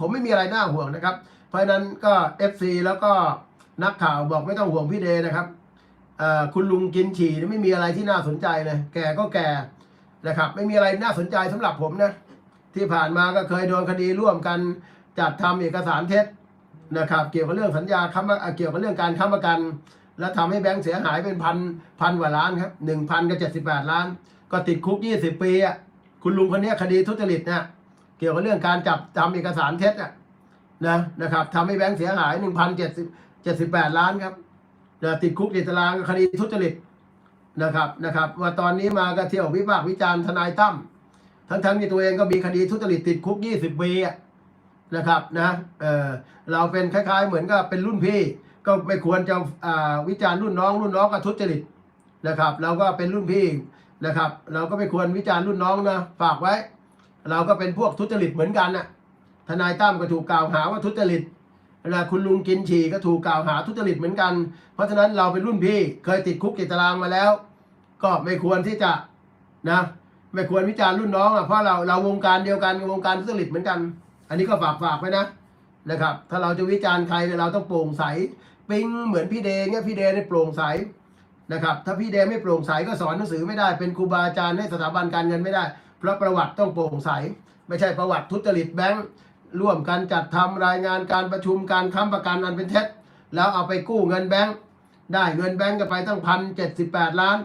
ผมไม่มีอะไรน่าห่วงนะครับ เพราะฉะนั้นก็ FC แล้วก็นักข่าวบอกไม่ต้องห่วงพี่เดนะครับคุณลุงกินฉี่ไม่มีอะไรที่น่าสนใจเลยแก่ก็แก่นะครับ ไม่มีอะไรน่าสนใจสำหรับผมนะ ที่ผ่านมาก็เคยโดนคดีร่วมกันจัดทำเอกสารเท็จนะครับ เกี่ยวกับเรื่องสัญญาค้ำประเอ่อเกี่ยวกับเรื่องการค้ำประกัน และทำให้แบงก์เสียหายเป็นพันพันกว่าล้านครับหนึ่งพันกับเจ็ดสิบแปดล้าน ก็ติดคุกยี่สิบปีอะคุณลุงคนนี้คดีทุจริตเนี่ย กี่ยวกับเรื่องการจับทำเอกสารเท็จอะนะนะครับทำให้แบงก์เสียหายหนึ่งพันเจ็ดสิบเจ็ดสิบแปดล้านครับนะติดคุกติดตารางคดีทุจริตนะครับนะครับว่าตอนนี้มาก็เที่ยววิพากษ์วิจารณ์ทนายตั้มทั้งทั้งที่ตัวเองก็มีคดีทุจริตติดคุก20ปีนะครับนะเออเราเป็นคล้าย ๆ เหมือนกับเป็นรุ่นพี่ ก็ไม่ควรจะอ่าวิจารณ์รุ่นน้อง รุ่นน้องก็ทุจริตนะครับ เราก็เป็นรุ่นพี่นะครับ เราก็ไม่ควรวิจารณ์รุ่นน้องนะฝากไว้ เราก็เป็นพวกทุจริตเหมือนกันน่ะทนายตั้มก็ถูกกล่าวหาว่าทุจริตนะคุณลุงกินฉี่ก็ถูกกล่าวหาทุจริตเหมือนกัน เพราะฉะนั้นเราเป็นรุ่นพี่เคยติดคุกติดตารางมาแล้ว ก็ไม่ควรที่จะนะไม่ควรวิจารณ์รุ่นน้องอะเพราะเราเราวงการเดียวกันวงการทุจริตเหมือนกัน อันนี้ก็ฝากฝากไว้นะนะครับ ถ้าเราจะวิจารณ์ใครเนี่ยเราต้องโปร่งใสปิ๊งเหมือนพี่เดย์เนี่ยพี่เดย์เนี่ยโปร่งใสนะครับ ถ้าพี่เดย์ไม่โปร่งใสก็สอนหนังสือไม่ได้เป็นครูบาอาจารย์ให้สถาบันการเงินไม่ได้ พราะประวัติต้องโปร่งใส ไม่ใช่ประวัติทุจริตแบงค์ร่วมกันจัดทำรายงานการประชุมการค้ำประกันอันเป็นเท็จ แล้วเอาไปกู้เงินแบงค์ได้เงินแบงค์กันไปตั้งพันเจ็ดสิบแปดล้าน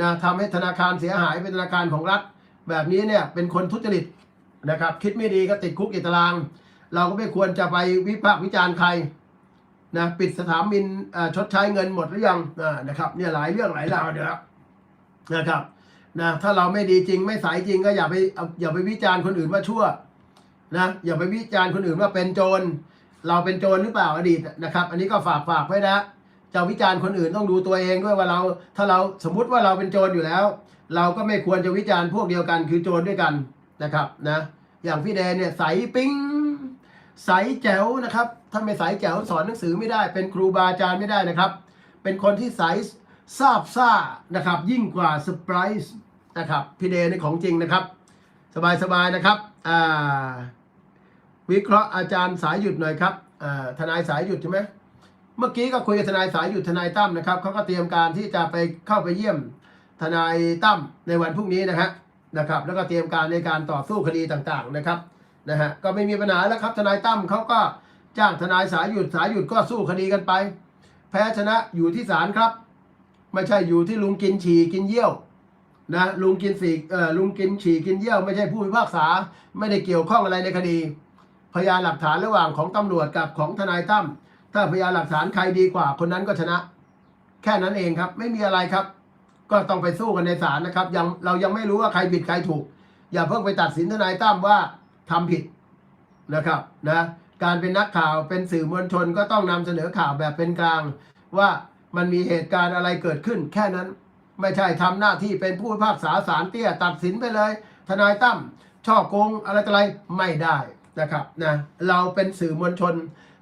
นะทำให้ธนาคารเสียหายเป็นธนาคารของรัฐ แบบนี้เนี่ยเป็นคนทุจริตนะครับคิดไม่ดีก็ติดคุกอิตาราง เราก็ไม่ควรจะไปวิพากษ์วิจารณ์ใครนะปิดสถาบินชดใช้เงินหมดหรือยังนะครับเนี่ยหลายเรื่องหลายราวเดี๋ยวนะครับ นะถ้าเราไม่ดีจริง ไม่ใสจริงก็อย่าไปอาอย่าไปวิจารณ์คนอื่นว่าชั่วนะอย่าไปวิจารณ์คนอื่นว่าเป็นโจร เราเป็นโจรหรือเปล่าอดีตนะครับ อันนี้ก็ฝากฝากไว้นะจะวิจารณ์คนอื่นต้องดูตัวเองด้วยว่าเรา ถ้าเราสมมุติว่าเราเป็นโจรอยู่แล้ว เราก็ไม่ควรจะวิจารณ์พวกเดียวกันคือโจรด้วยกันนะครับนะอย่างพี่แดนเนี่ยใสปิ้งใสแจ๋วนะครับถ้าไม่ใสแจ๋วสอนหนังสือไม่ได้ เป็นครูบาอาจารย์ไม่ได้นะครับ เป็นคนที่ใส ซาบซ่านะครับ ยิ่งกว่าเซอร์ไพรส์นะครับพี่เดนนี่ของจริงนะครับ สบายๆนะครับวิเคราะห์อาจารย์สายหยุดหน่อยครับทนายสายหยุดใช่ไหมเมื่อกี้ก็คุยกับทนายสายหยุดทนายตั้มนะครับเขาก็เตรียมการที่จะไปเข้าไปเยี่ยมทนายตั้มในวันพรุ่งนี้นะฮะนะครับ แล้วก็เตรียมการในการต่อสู้คดีต่างๆนะครับนะฮะก็ไม่มีปัญหาแล้วครับ ทนายตั้มเขาก็จ้างทนายสายหยุดสายหยุดก็สู้คดีกันไป แพ้ชนะอยู่ที่ศาลครับ ไม่ใช่อยู่ที่ลุงกินฉี่กินเยี่ยวนะลุงกินสีเอ่อลุงกินฉี่กินเยี่ยวไม่ใช่ผู้พิพากษา ไม่ได้เกี่ยวข้องอะไรในคดี พยานหลักฐานระหว่างของตำรวจกับของทนายตั้มถ้าพยานหลักฐานใครดีกว่า คนนั้นก็ชนะ แค่นั้นเองครับ ไม่มีอะไรครับ ก็ต้องไปสู้กันในศาลนะครับ ยังเรายังไม่รู้ว่าใครผิดใครถูก อย่าเพิ่งไปตัดสินทนายตั้มว่าทำผิดนะครับนะการเป็นนักข่าวเป็นสื่อมวลชนก็ต้องนำเสนอข่าวแบบเป็นกลางว่า มันมีเหตุการณ์อะไรเกิดขึ้น แค่นั้นไม่ใช่ทำหน้าที่เป็นผู้พิพากษาศาลเตี้ยตัดสินไปเลย ทนายตั้มช่อโกงอะไรต่ออะไรไม่ได้นะครับนะเราเป็นสื่อมวลชน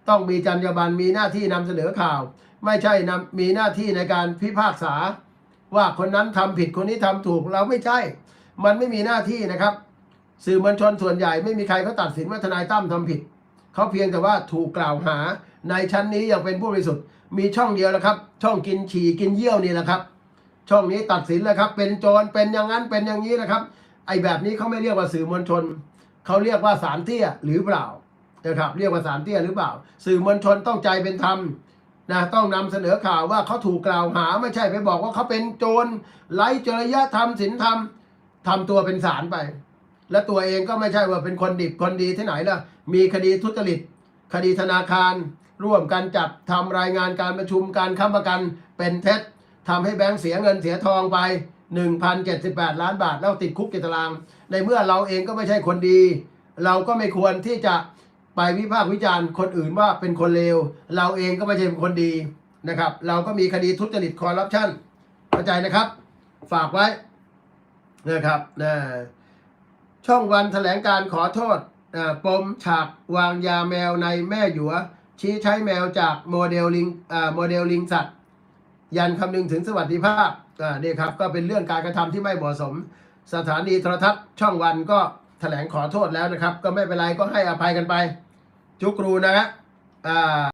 ต้องมีจรรยาบรรณมีหน้าที่นำเสนอข่าว ไม่ใช่นำมีหน้าที่ในการพิพากษา ว่าคนนั้นทำผิดคนนี้ทำถูกเราไม่ใช่ มันไม่มีหน้าที่นะครับ สื่อมวลชนส่วนใหญ่ไม่มีใครเขาตัดสินว่าทนายตั้มทำผิดเขาเพียงแต่ว่าถูกกล่าวหา ในชั้นนี้ยังเป็นผู้บริสุทธิ์มีช่องเดียวแล้วครับ ช่องกินฉี่กินเยี่ยวนี่แหละครับ ช่องนี้ตัดสินเลยครับ เป็นโจรเป็นอย่างนั้นเป็นอย่างนี้นะครับ ไอ้แบบนี้เขาไม่เรียกว่าสื่อมวลชนเขาเรียกว่าสารเตี้ยหรือเปล่านะครับเรียกว่าสารเตี้ยหรือเปล่า สื่อมวลชนต้องใจเป็นธรรมนะต้องนำเสนอข่าวว่าเขาถูกกล่าวหาไม่ใช่ไปบอกว่าเขาเป็นโจรไร้จริยธรรมศีลธรรมทำตัวเป็นสารไป และตัวเองก็ไม่ใช่ว่าเป็นคนดิบคนดีที่ไหนล่ะ มีคดีทุจริต คดีธนาคาร ร่วมกันจัดทำรายงานการประชุมการค้ำประกันเป็นเท็จทำให้แบงก์เสียเงินเสียทองไป 1,078 ล้านบาท แล้วติดคุกติดตาราง ในเมื่อเราเองก็ไม่ใช่คนดี เราก็ไม่ควรที่จะไปวิพากษ์วิจารณ์คนอื่นว่าเป็นคนเลว เราเองก็ไม่ใช่เป็นคนดีนะครับ เราก็มีคดีทุจริตคอร์รัปชันเข้าใจนะครับ ฝากไว้นะครับนะช่องวันแถลงการขอโทษปมฉากวางยาแมวในแม่หยว ชี้ใช้แมวจากโมเดลลิงโมเดลลิงสัตว์ ยันคำนึงถึงสวัสดิภาพเนี่ครับก็เป็นเรื่องการกระทำที่ไม่เหมาะสม สถานีโทรทัศน์ช่องวันก็แถลงขอโทษแล้วนะครับ ก็ไม่เป็นไรก็ให้อภัยกันไป จุกรูนะฮะอ่า